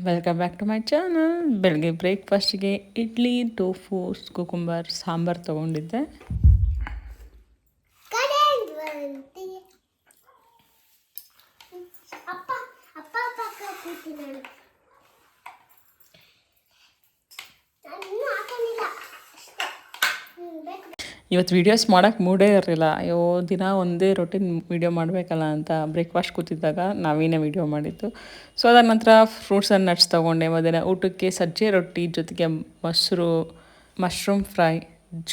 Welcome back to my channel ಬೆಳಗ್ಗೆ ಬ್ರೇಕ್ಫಾಸ್ಟಿಗೆ idli tofu cucumber sambar ತೊಗೊಂಡಿದ್ದೆ ಕರೆಂಟ್ ಬಂತು ಅಪ್ಪ ಅಪ್ಪ ಪಕ್ಕ ಕೂತಿ ನಾನು ನಾನು ಇನ್ನೂ ಹಾಕೊಂಡಿಲ್ಲ ಅಷ್ಟೇ ಹ್ಮ್, ಬೇಕು ಇವತ್ತು ವೀಡಿಯೋಸ್ ಮಾಡೋಕ್ಕೆ ಮೂಡೇ ಇರಲಿಲ್ಲ. ಅಯ್ಯೋ, ದಿನ ಒಂದೇ ರೊಟೀನ್ ವೀಡಿಯೋ ಮಾಡಬೇಕಲ್ಲ ಅಂತ ಬ್ರೇಕ್ಫಾಸ್ಟ್ ಕೂತಿದ್ದಾಗ ನಾವೇನೇ ವೀಡಿಯೋ ಮಾಡಿದ್ದು. ಸೊ ಅದರ ನಂತರ ಫ್ರೂಟ್ಸ್ ಆ್ಯಂಡ್ ನಟ್ಸ್ ತೊಗೊಂಡೆ. ಮಧ್ಯಾಹ್ನ ಊಟಕ್ಕೆ ಸಜ್ಜೆ ರೊಟ್ಟಿ ಜೊತೆಗೆ ಮೊಸರು ಮಶ್ರೂಮ್ ಫ್ರೈ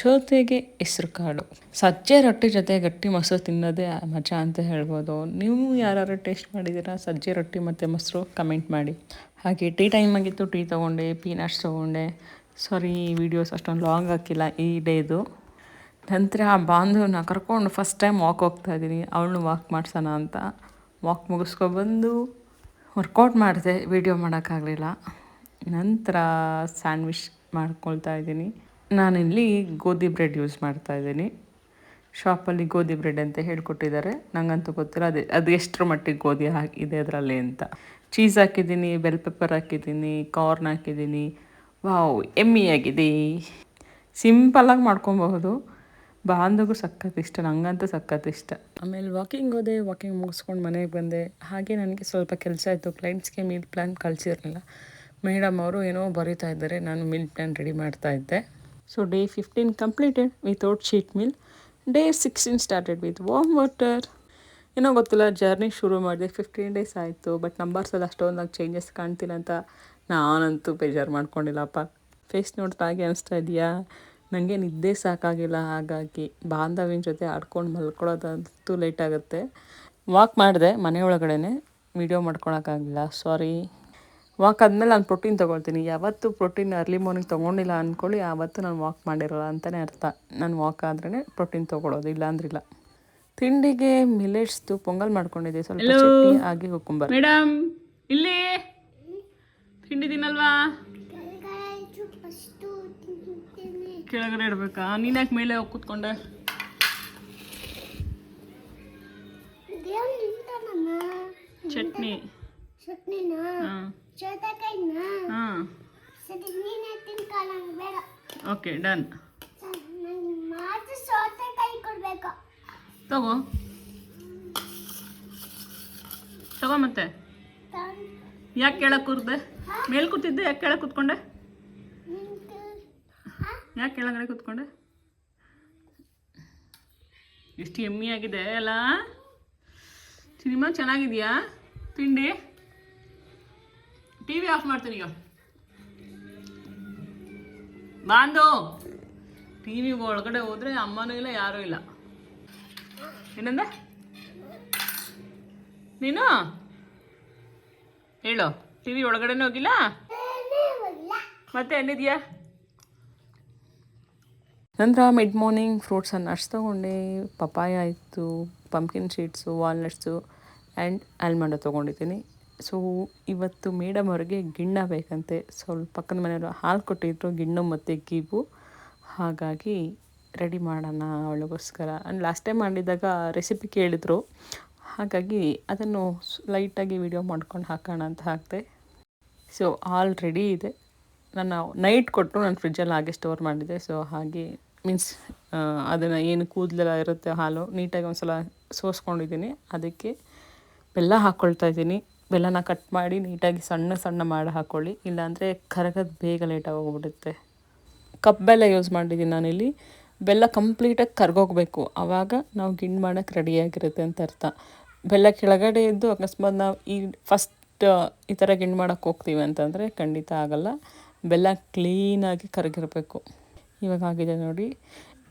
ಜೊತೆಗೆ ಹೆಸ್ರು ಕಾಳು. ಸಜ್ಜೆ ರೊಟ್ಟಿ ಜೊತೆ ಗಟ್ಟಿ ಮೊಸರು ತಿನ್ನೋದೇ ಮಜಾ ಅಂತ ಹೇಳ್ಬೋದು. ನೀವು ಯಾರು ಟೇಸ್ಟ್ ಮಾಡಿದ್ದೀರಾ? ಸಜ್ಜೆ ರೊಟ್ಟಿ ಮತ್ತು ಮೊಸರು ಕಮೆಂಟ್ ಮಾಡಿ. ಹಾಗೆ ಟೀ ಟೈಮ್ ಆಗಿತ್ತು ಟೀ ತೊಗೊಂಡೆ ಪೀನಟ್ಸ್ ತೊಗೊಂಡೆ. ಸಾರಿ ವಿಡಿಯೋಸ್ ಅಷ್ಟೊಂದು ಲಾಂಗ್ ಹಾಕಿಲ್ಲ, ಈ ಡೇದು ನಂತರ ಆ ಬಾಂಧವನ ಕರ್ಕೊಂಡು ಫಸ್ಟ್ ಟೈಮ್ ವಾಕ್ ಹೋಗ್ತಾ ಇದ್ದೀನಿ. ಅವಳನ್ನು ವಾಕ್ ಮಾಡ್ಸೋಣ ಅಂತ. ವಾಕ್ ಮುಗಿಸ್ಕೊಬಂದು ವರ್ಕೌಟ್ ಮಾಡಿದೆ. ವೀಡಿಯೋ ಮಾಡೋಕ್ಕಾಗಲಿಲ್ಲ. ನಂತರ ಸ್ಯಾಂಡ್ವಿಚ್ ಮಾಡ್ಕೊಳ್ತಾ ಇದ್ದೀನಿ. ನಾನಿಲ್ಲಿ ಗೋಧಿ ಬ್ರೆಡ್ ಯೂಸ್ ಮಾಡ್ತಾ ಇದ್ದೀನಿ. ಶಾಪಲ್ಲಿ ಗೋಧಿ ಬ್ರೆಡ್ ಅಂತ ಹೇಳ್ಕೊಟ್ಟಿದ್ದಾರೆ. ನನಗಂತೂ ಗೊತ್ತಿಲ್ಲ. ಅದು ಅದು ಎಷ್ಟರ ಮಟ್ಟಿಗೆ ಗೋಧಿ ಹಾಕಿದೆ ಅದರಲ್ಲಿ ಅಂತ. ಚೀಸ್ ಹಾಕಿದ್ದೀನಿ ಬೆಲ್ ಪೆಪ್ಪರ್ ಹಾಕಿದ್ದೀನಿ ಕಾರ್ನ್ ಹಾಕಿದ್ದೀನಿ. ವಾವ್ ಎಮ್ಮಿ ಆಗಿದೆ. ಸಿಂಪಲ್ಲಾಗಿ ಮಾಡ್ಕೊಬಹುದು. ಬಾಂಧಗೂ ಸಖತ್ ಇಷ್ಟ, ನಂಗಂತೂ ಸಖತ್ ಇಷ್ಟ. ಆಮೇಲೆ ವಾಕಿಂಗ್ ಹೋದೆ ವಾಕಿಂಗ್ ಮುಗಿಸ್ಕೊಂಡು ಮನೆಗೆ ಬಂದೆ. ಹಾಗೆ ನನಗೆ ಸ್ವಲ್ಪ ಕೆಲಸ ಇತ್ತು ಕ್ಲೈಂಟ್ಸ್ಗೆ ಮೀಲ್ ಪ್ಲ್ಯಾನ್ ಕಳಿಸಿರಲಿಲ್ಲ. ಮೇಡಮ್ ಅವರು ಏನೋ ಬರೀತಾ ಇದ್ದಾರೆ. ನಾನು ಮೀಲ್ ಪ್ಲ್ಯಾನ್ ರೆಡಿ ಮಾಡ್ತಾ ಇದ್ದೆ. So day fifteen completed without cheat meal day sixteen started with warm water ಏನೋ ಗೊತ್ತಿಲ್ಲ ಜರ್ನಿ ಶುರು ಮಾಡಿದೆ. ಫಿಫ್ಟೀನ್ ಡೇಸ್ ಆಯಿತು. ಬಟ್ ನಂಬರ್ಸ್ ಎಲ್ಲ ಅಷ್ಟೊಂದಾಗಿ ಚೇಂಜಸ್ ಕಾಣ್ತಿಲ್ಲ ಅಂತ ನಾನಂತೂ ಬೇಜಾರು ಮಾಡ್ಕೊಂಡಿಲ್ಲಪ್ಪ ಫೇಸ್ ನೋಡ್ತಾ ಹಾಗೆ ಅನಿಸ್ತಾ ಇದೆಯಾ? ನನಗೆ ನಿದ್ದೆ ಸಾಕಾಗಿಲ್ಲ ಹಾಗಾಗಿ ಬಾಂಧವ್ಯನ ಜೊತೆ ಆಡ್ಕೊಂಡು ಮಲ್ಕೊಳ್ಳೋದಂತೂ ಲೇಟ್ ಆಗುತ್ತೆ. ವಾಕ್ ಮಾಡಿದೆ ಮನೆ ಒಳಗಡೆ ವೀಡಿಯೋ ಮಾಡ್ಕೊಳಕ್ಕಾಗಲಿಲ್ಲ ಸಾರಿ ವಾಕ್ ಆದಮೇಲೆ ನಾನು ಪ್ರೋಟೀನ್ ತೊಗೊಳ್ತೀನಿ. ಯಾವತ್ತೂ ಪ್ರೋಟೀನ್ ಅರ್ಲಿ ಮಾರ್ನಿಂಗ್ ತೊಗೊಂಡಿಲ್ಲ ಅಂದ್ಕೊಳ್ಳಿ ಆವತ್ತು ನಾನು ವಾಕ್ ಮಾಡಿರಲ್ಲ ಅಂತಲೇ ಅರ್ಥ. ನಾನು ವಾಕ್ ಆದ್ರೇ ಪ್ರೋಟೀನ್ ತೊಗೊಳೋದು ಇಲ್ಲ ಅಂದ್ರಿಲ್ಲ ತಿಂಡಿಗೆ ಮಿಲೆಟ್ಸ್ದು ಪೊಂಗಲ್ ಮಾಡ್ಕೊಂಡಿದ್ದೆ ಸ್ವಲ್ಪ ಚಟ್ನಿ ಹಾಗೆ ಕುಕ್ಕುಂಬರ್ ಮೇಡಮ್ ಇಲ್ಲಿ ತಿಂಡಿ ತಿನ್ನಲ್ವಾ? ಕೆಳಗಡೆ ಇಡ್ಬೇಕಾ? ನೀನ್ಯಾಕೆ ಮೇಲೆ ಹೋಗಿ ಕೂತ್ಕೊಂಡೆ ಚಟ್ನಿ. ನೀನೇ ಓಕೆ ಡನ್. ತಗೋ. ತಗೋ ಮತ್ತೆ. ಯಾಕೆ ಕೆಳಗೆ ಕೂರ್ದೆ? ಮೇಲೆ ಕೂತಿದ್ದೆ ಯಾಕೆ ಕೆಳಗೆ ಕೂತ್ಕೊಂಡೆ? ಯಾಕೆ ಕೆಳಗಡೆ ಕೂತ್ಕೊಂಡೆ? ಎಷ್ಟು ಎಮ್ಮಿ ಆಗಿದೆ ಅಲ್ಲ ಸಿನಿಮಾ ಚೆನ್ನಾಗಿದೆಯಾ? ತಿಂಡಿ? ಟಿ ವಿ ಆಫ್ ಮಾಡ್ತೀನಿ ಈಗ. ಬಾಂಧು! ಟಿ ವಿ ಒಳಗಡೆ ಹೋದ್ರೆ ಅಮ್ಮನೂ ಇಲ್ಲ, ಯಾರೂ ಇಲ್ಲ. ಏನಂದ? ನೀನು? ಹೇಳು ಟಿ ವಿ ಒಳಗಡೆನೇ ಹೋಗಿಲ್ಲ? ಮತ್ತೆ ಎಲ್ಲಿದೆಯಾ? ನಂತರ ಮಿಡ್ ಮಾರ್ನಿಂಗ್ ಫ್ರೂಟ್ಸ್ ಅಷ್ಟು ತೊಗೊಂಡೆ, ಪಪ್ಪಾಯ ಇತ್ತು pumpkin seeds walnuts and almond ತೊಗೊಂಡಿದ್ದೀನಿ. ಸೊ ಇವತ್ತು ಮೇಡಮ್ ಅವ್ರಿಗೆ ಗಿಣ್ಣ ಬೇಕಂತೆ. ಸ್ವಲ್ಪ ಪಕ್ಕದ ಮನೆಯವರು ಹಾಲು ಕೊಟ್ಟಿದ್ರು, ಗಿಣ್ಣು ಮತ್ತು ಗೀಬು. ಹಾಗಾಗಿ ರೆಡಿ ಮಾಡೋಣ ಅವಳಿಗೋಸ್ಕರ. ಆ್ಯಂಡ್ ಲಾಸ್ಟ್ ಟೈಮ್ ಮಾಡಿದಾಗ ರೆಸಿಪಿ ಕೇಳಿದರು. ಹಾಗಾಗಿ ಅದನ್ನು ಲೈಟಾಗಿ ವಿಡಿಯೋ ಮಾಡ್ಕೊಂಡು ಹಾಕೋಣ ಅಂತ ಹಾಕಿದೆ. ಸೊ ಆಲ್ ರೆಡಿ ಇದೆ. ನಾನು ನೈಟ್ ಕೊಟ್ಟು ನಾನು ಫ್ರಿಜ್ಜಲ್ಲಿ ಹಾಗೆ ಸ್ಟೋರ್ ಮಾಡಿದ್ದೆ ಸೊ ಹಾಗೆ ಮೀನ್ಸ್ ಅದನ್ನು ಏನು ಕೂದಲೆಲ್ಲ ಇರುತ್ತೆ ಹಾಲು, ನೀಟಾಗಿ ಒಂದು ಸಲ ಸೋಸ್ಕೊಂಡಿದ್ದೀನಿ. ಅದಕ್ಕೆ ಬೆಲ್ಲ ಹಾಕ್ಕೊಳ್ತಾ ಇದ್ದೀನಿ. ಬೆಲ್ಲನ ಕಟ್ ಮಾಡಿ ನೀಟಾಗಿ ಸಣ್ಣ ಸಣ್ಣ ಮಾಡಿ ಹಾಕ್ಕೊಳ್ಳಿ ಇಲ್ಲಾಂದರೆ ಕರಗದ ಬೇಗ ಲೇಟಾಗಿ ಹೋಗ್ಬಿಡುತ್ತೆ ಕಪ್ ಬೆಲ್ಲ ಯೂಸ್ ಮಾಡಿದ್ದೀನಿ ನಾನಿಲ್ಲಿ. ಬೆಲ್ಲ ಕಂಪ್ಲೀಟಾಗಿ ಕರ್ಗೋಗ್ಬೇಕು. ಆವಾಗ ನಾವು ಗಿಣ್ಣು ಮಾಡೋಕ್ಕೆ ರೆಡಿಯಾಗಿರುತ್ತೆ ಅಂತ ಅರ್ಥ. ಬೆಲ್ಲ ಕೆಳಗಡೆ ಇದ್ದು ಅಕಸ್ಮಾತ್ ನಾವು ಈ ಫಸ್ಟ್ ಈ ಥರ ಗಿಣ್ಣು ಮಾಡೋಕ್ಕೆ ಹೋಗ್ತೀವಿ ಅಂತಂದರೆ ಖಂಡಿತ ಆಗಲ್ಲ. ಬೆಲ್ಲ ಕ್ಲೀನಾಗಿ ಕರಗಿರಬೇಕು. ಇವಾಗ ಆಗಿದೆ ನೋಡಿ.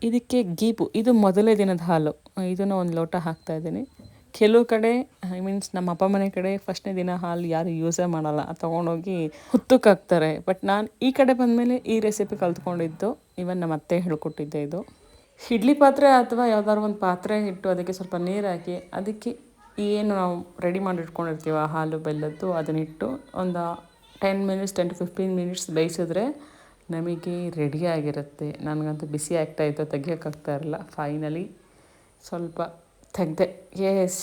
ಇದಕ್ಕೆ ಗೀಪು ಇದು ಮೊದಲೇ ದಿನದ ಹಾಲು. ಇದನ್ನು ಒಂದು ಲೋಟ ಹಾಕ್ತಾ ಇದ್ದೀನಿ. ಕೆಲವು ಕಡೆ ಐ ಮೀನ್ಸ್ ನಮ್ಮ ಅಪ್ಪ ಮನೆ ಕಡೆ ಫಸ್ಟ್ನೇ ದಿನ ಹಾಲು ಯಾರು ಯೂಸೇ ಮಾಡಲ್ಲ. ತೊಗೊಂಡೋಗಿ ಹುತ್ತಕ್ಕೆ ಹಾಕ್ತಾರೆ ಬಟ್ ನಾನು ಈ ಕಡೆ ಬಂದಮೇಲೆ ಈ ರೆಸಿಪಿ ಕಲ್ತ್ಕೊಂಡಿದ್ದು. ಇವನ್ ನಮ್ಮ ಅತ್ತೆ ಹೇಳ್ಕೊಟ್ಟಿದ್ದೆ ಇದು. ಇಡ್ಲಿ ಪಾತ್ರೆ ಅಥವಾ ಯಾವ್ದಾದ್ರು ಒಂದು ಪಾತ್ರೆ ಇಟ್ಟು ಅದಕ್ಕೆ ಸ್ವಲ್ಪ ನೀರು ಹಾಕಿ, ಅದಕ್ಕೆ ಏನು ನಾವು ರೆಡಿ ಮಾಡಿ ಇಟ್ಕೊಂಡಿರ್ತೀವಿ ಹಾಲು ಬೆಲ್ಲದ್ದು, ಅದನ್ನಿಟ್ಟು ಒಂದು ten minutes ten to fifteen minutes ಬೇಯಿಸಿದ್ರೆ ನಮಗೆ ರೆಡಿಯಾಗಿರುತ್ತೆ ನನಗಂತೂ ಬಿಸಿ ಆಗ್ತಾಯಿತ್ತು ತೆಗಿಯೋಕ್ಕಾಗ್ತಾ ಇರಲ್ಲ. ಫೈನಲಿ ಸ್ವಲ್ಪ ತೆಗೆದೆ. ಎಸ್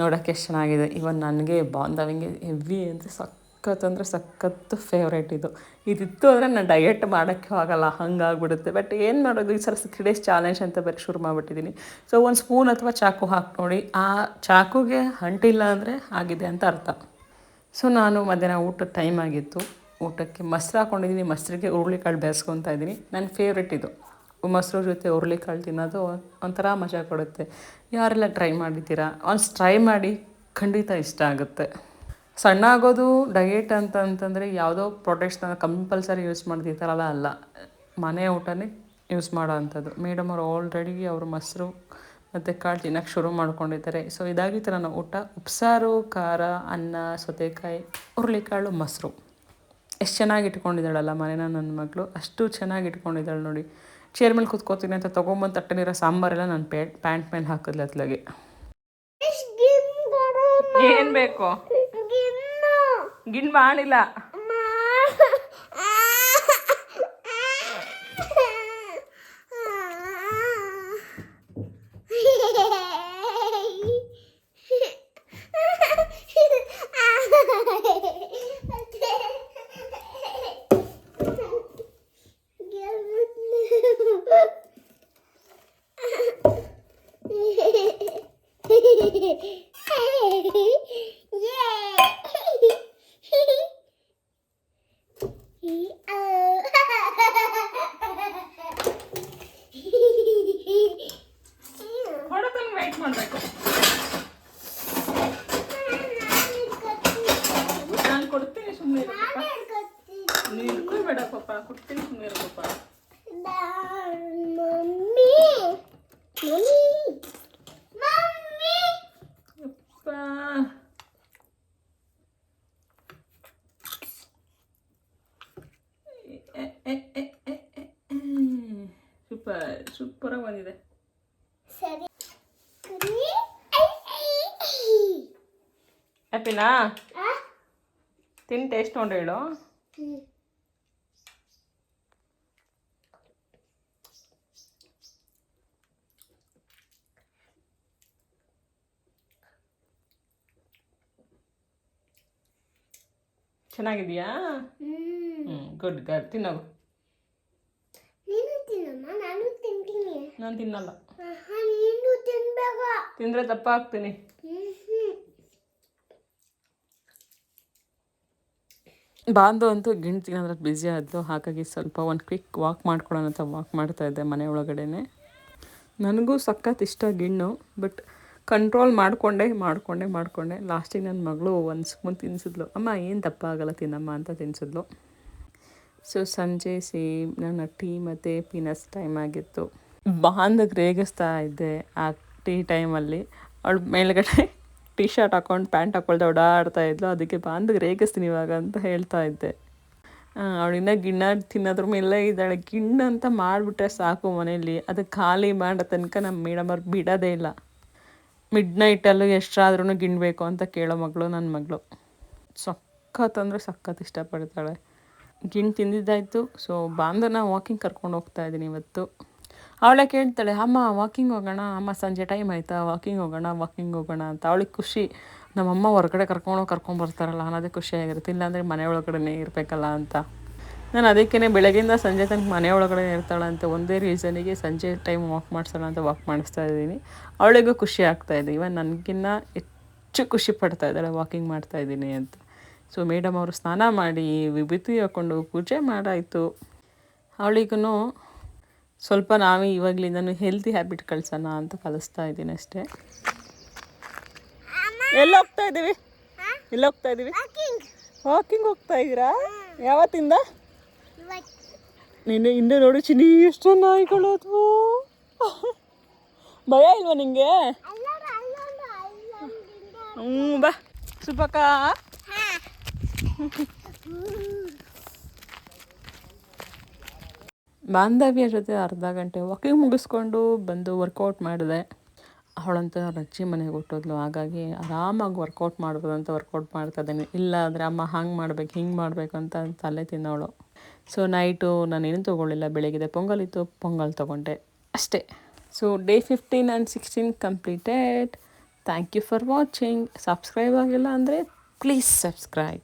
ನೋಡೋಕ್ಕೆ ಎಷ್ಟು ಚೆನ್ನಾಗಿದೆ. ಇವನ್ ನನಗೆ ಬಾಂಧವಿಂಗೆ ಹೆವಿ ಅಂದರೆ ಸಖತ್ ಅಂದರೆ ಸಖತ್ತು ಫೇವ್ರೇಟ್ ಇದು. ಇದಿತ್ತು ಅಂದರೆ ನಾನು ಡಯೆಟ್ ಮಾಡೋಕ್ಕೆ ಆಗಲ್ಲ, ಹಂಗಾಗ್ಬಿಡುತ್ತೆ. ಬಟ್ ಏನು ಮಾಡೋದು? ಈ ಸಲ ಸಿಕ್ಸ್ ಡೇಸ್ ಚಾಲೆಂಜ್ ಅಂತ ಬರೀ ಶುರು ಮಾಡಿಬಿಟ್ಟಿದ್ದೀನಿ ಸೊ ಒಂದು ಸ್ಪೂನ್ ಅಥವಾ ಚಾಕು ಹಾಕಿ ನೋಡಿ. ಆ ಚಾಕುಗೆ ಅಂಟಿಲ್ಲ ಅಂದರೆ ಆಗಿದೆ ಅಂತ ಅರ್ಥ. ಸೊ ನಾನು ಮಧ್ಯಾಹ್ನ ಊಟದ ಟೈಮ್ ಆಗಿತ್ತು. ಊಟಕ್ಕೆ ಮೊಸರು ಹಾಕ್ಕೊಂಡಿದ್ದೀನಿ ಮೊಸರಿಗೆ ಹುರುಳಿಕಾಳು ಬೇಯಿಸ್ಕೊತಾ ಇದ್ದೀನಿ. ನನ್ನ ಫೇವ್ರೆಟ್ ಇದು. ಮೊಸರು ಜೊತೆ ಹುರುಳಿಕಾಳು ತಿನ್ನೋದು ಒಂಥರ ಮಜಾ ಕೊಡುತ್ತೆ. ಯಾರೆಲ್ಲ ಟ್ರೈ ಮಾಡಿದ್ದೀರಾ? ಒನ್ಸ್ ಟ್ರೈ ಮಾಡಿ ಖಂಡಿತ ಇಷ್ಟ ಆಗುತ್ತೆ. ಸಣ್ಣ ಆಗೋದು ಡಯೆಟ್ ಅಂತ ಅಂತಂದರೆ ಯಾವುದೋ ಪ್ರಾಡಕ್ಟ್ಸ್ನ ಕಂಪಲ್ಸರಿ ಯೂಸ್ ಮಾಡ್ತಿರ್ತಾರಲ್ಲ ಅಲ್ಲ. ಮನೆ ಊಟನೇ ಯೂಸ್ ಮಾಡೋ ಅಂಥದ್ದು. ಮೇಡಮ್ ಅವರು ಆಲ್ರೆಡಿ ಅವರು ಮೊಸರು ಮತ್ತು ಕಾಳು ತಿನ್ನೋಕ್ಕೆ ಶುರು ಮಾಡ್ಕೊಂಡಿದ್ದಾರೆ. ಸೊ ಇದಾಗಿತ್ತು ನನ್ನ ಊಟ. ಉಪ್ಸಾರು, ಖಾರ, ಅನ್ನ, ಸೌತೆಕಾಯಿ, ಹುರುಳಿಕಾಳು, ಮೊಸರು. ಎಷ್ಟು ಚೆನ್ನಾಗಿ ಇಟ್ಕೊಂಡಿದ್ದಾಳಲ್ಲ ಮನೇನ ನನ್ನ ಮಗಳು? ಅಷ್ಟು ಚೆನ್ನಾಗಿ ಇಟ್ಕೊಂಡಿದ್ದಾಳೆ ನೋಡಿ. ಚೇರ್ ಮೇಲೆ ಕೂತ್ಕೋತೀನಿ ಅಂತ ತೊಗೊಂಬಂದು ತಟ್ಟನಿರೋ ಸಾಂಬಾರೆಲ್ಲ ನಾನು ಪ್ಯಾಟ್ ಪ್ಯಾಂಟ್ ಮೇಲೆ ಹಾಕಿದ್ಲು ಅತ್ಲಾಗೆ. ಏನು ಬೇಕು? ಗಿಣ್ ಮಾಡಿಲ್ಲ ಹ್ಯಾಪಿನಾ ತಿನ್ ಟೇಸ್ಟ್ ನೋಡಿ ಹೇಳು. ಚೆನ್ನಾಗಿದೆಯಾ? ಹ್ಞೂ ಗುಡ್ ಗರ್ ತಿನ್ನೋದು ನೀನು ತಿನ್ನಲ್ಲ. ತಿಂದ್ರೆ ದಪ್ಪ ಬಾಂದು ಅಂತೂ ಗಿಣ್ತಿ ಅಂದ್ರೆ ಬ್ಯುಸಿ ಆದ್ದು, ಹಾಗಾಗಿ ಸ್ವಲ್ಪ ಒಂದು ಕ್ವಿಕ್ ವಾಕ್ ಮಾಡ್ಕೊಳ್ಳೋಣ ಅಂತ ವಾಕ್ ಮಾಡ್ತಾ ಇದ್ದೆ ಮನೆ ಒಳಗಡೆನೆ. ನನಗೂ ಸಖತ್ ಇಷ್ಟ ಗಿಣ್ಣು ಬಟ್ ಕಂಟ್ರೋಲ್ ಮಾಡಿಕೊಂಡೆ ಮಾಡಿಕೊಂಡೆ ಮಾಡಿಕೊಂಡೆ. ಲಾಸ್ಟಿಗೆ ನನ್ನ ಮಗಳು ಒಂದು ಸ್ಪೂನ್ ತಿನ್ಸಿದ್ಲು. ಅಮ್ಮ, ಏನು ದಪ್ಪ ಆಗಲ್ಲ ತಿನ್ನಮ್ಮ ಅಂತ ತಿನ್ಸಿದ್ಲು. ಸೊ ಸಂಜೆ ಸೇಮ್ ನನ್ನ ಟೀ ಮತ್ತು ಪೀನಸ್ ಟೈಮ್ ಆಗಿತ್ತು. ಬಾಂದಾಗ ರೇಗಿಸ್ತಾ ಇದ್ದೆ ಆ ಟೀ ಟೈಮಲ್ಲಿ ಅವಳು ಮೇಲ್ಗಡೆ ಟೀ ಶರ್ಟ್ ಹಾಕೊಂಡು ಪ್ಯಾಂಟ್ ಹಾಕೊಳ್ದೆ ಓಡಾಡ್ತಾ ಇದ್ಲು. ಅದಕ್ಕೆ ಬಾಂದಾಗ ರೇಗಿಸ್ತೀನಿ ಇವಾಗ ಅಂತ ಹೇಳ್ತಾ ಇದ್ದೆ. ಅವಳಿನ್ನ ಗಿಣ್ಣ ತಿನ್ನೋದ್ರ ಮೇಲೆ ಇದ್ದಾಳೆ. ಗಿಣ್ಣ ಅಂತ ಮಾಡಿಬಿಟ್ರೆ ಸಾಕು ಮನೆಯಲ್ಲಿ. ಅದು ಖಾಲಿ ಮಾಡೋ ತನಕ ನಮ್ಮ ಮೇಡಮ್ ಅವ್ರು ಬಿಡೋದೇ ಇಲ್ಲ. ಮಿಡ್ ನೈಟಲ್ಲೂ ಎಷ್ಟಾದ್ರೂ ಗಿಣ್ಬೇಕು ಅಂತ ಕೇಳೋ ಮಗಳು ನನ್ನ ಮಗಳು. ಸಖತ್ ಅಂದರೆ ಸಖತ್ ಇಷ್ಟಪಡ್ತಾಳೆ. ಗಿಣ್ಣು ತಿಂದಿದ್ದಾಯಿತು. ಸೊ ಬಾಂಧನ ವಾಕಿಂಗ್ ಕರ್ಕೊಂಡು ಹೋಗ್ತಾ ಇದ್ದೀನಿ ಇವತ್ತು. ಅವಳೇ ಕೇಳ್ತಾಳೆ, ಅಮ್ಮ ವಾಕಿಂಗ್ ಹೋಗೋಣ. ಅಮ್ಮ, ಸಂಜೆ ಟೈಮ್ ಆಯಿತಾ? ವಾಕಿಂಗ್ ಹೋಗೋಣ ವಾಕಿಂಗ್ ಹೋಗೋಣ. ಅಂತ ಅವಳಿಗೆ ಖುಷಿ. ನಮ್ಮಮ್ಮ ಹೊರಗಡೆ ಕರ್ಕೊಂಡು ಕರ್ಕೊಂಬರ್ತಾರಲ್ಲ ಅನ್ನೋದೇ ಖುಷಿಯಾಗಿರುತ್ತೆ ಇಲ್ಲಾಂದರೆ ಮನೆ ಒಳಗಡೆನೇ ಇರಬೇಕಲ್ಲ ಅಂತ. ನಾನು ಅದಕ್ಕೇ ಬೆಳಗ್ಗೆಯಿಂದ ಸಂಜೆ ತನಕ ಮನೆ ಒಳಗಡೆ ಇರ್ತಾಳೆ ಅಂತ ಒಂದೇ ರೀಸನಿಗೆ ಸಂಜೆ ಟೈಮ್ ವಾಕ್ ಮಾಡಿಸೋಣ ಅಂತ ವಾಕ್ ಮಾಡಿಸ್ತಾ ಇದ್ದೀನಿ. ಅವಳಿಗೂ ಖುಷಿ ಆಗ್ತಾ ಇದೆ. ಇವನ್ ನನಗಿನ್ನ ಹೆಚ್ಚು ಖುಷಿ ಪಡ್ತಾ ಇದ್ದಾಳೆ ವಾಕಿಂಗ್ ಮಾಡ್ತಾ ಇದ್ದೀನಿ ಅಂತ. ಸೊ ಮೇಡಮ್ ಅವರು ಸ್ನಾನ ಮಾಡಿ ವಿಭೂತಿ ಹಾಕ್ಕೊಂಡು ಪೂಜೆ ಮಾಡಾಯಿತು. ಅವಳಿಗೂ ಸ್ವಲ್ಪ ನಾವೇ ಇವಾಗಲಿಂದನೂ ಹೆಲ್ತಿ ಹ್ಯಾಬಿಟ್ ಕಳ್ಸೋಣ ಅಂತ ಕಲಿಸ್ತಾ ಇದ್ದೀನಿ ಅಷ್ಟೇ. ಎಲ್ಲ ಹೋಗ್ತಾ ಇದ್ದೀವಿ? ಎಲ್ಲ ಹೋಗ್ತಾ ಇದ್ದೀವಿ? ವಾಕಿಂಗ್ ಹೋಗ್ತಾ ಇದ್ದೀರಾ? ಯಾವತ್ತಿಂದ? ನಿನ್ನೆ ಹಿಂದೆ ನೋಡು ಚಿನಿ ಎಷ್ಟು ನಾಯಿಗಳು ಅದು. ಭಯ ಇಲ್ವಾ ನಿಂಗೆ? ಹ್ಞೂ ಬಾ. ಸುಪಕ ಬಾಂಧವ್ಯ ಜೊತೆ ಅರ್ಧ ಗಂಟೆ ವಾಕಿಂಗ್ ಮುಗಿಸ್ಕೊಂಡು ಬಂದು ವರ್ಕೌಟ್ ಮಾಡಿದೆ. ಅವಳಂತೂ ಅವ್ರ ಅಜ್ಜಿ ಮನೆಗೆ ಹುಟ್ಟೋದ್ಲು ಹಾಗಾಗಿ ಆರಾಮಾಗಿ ವರ್ಕೌಟ್ ಮಾಡ್ಬೋದು ಅಂತ ವರ್ಕೌಟ್ ಮಾಡ್ತಾ ಇದ್ದೀನಿ. ಇಲ್ಲ ಅಂದರೆ ಅಮ್ಮ ಹಂಗೆ ಮಾಡ್ಬೇಕು, ಹಿಂಗೆ ಮಾಡಬೇಕು ಅಂತ ತಲೆ ತಿನ್ನೋಳು. ಸೊ ನೈಟು ನಾನೇನು ತೊಗೊಳ್ಳಿಲ್ಲ ಬೆಳಗ್ಗೆ ಪೊಂಗಲ್ ಇತ್ತು, ಪೊಂಗಲ್ ತೊಗೊಂಡೆ. ಅಷ್ಟೇ. So day fifteen and sixteen completed thank you for watching subscribe ಆಗಿಲ್ಲ ಅಂದರೆ ಪ್ಲೀಸ್ ಸಬ್ಸ್ಕ್ರೈಬ್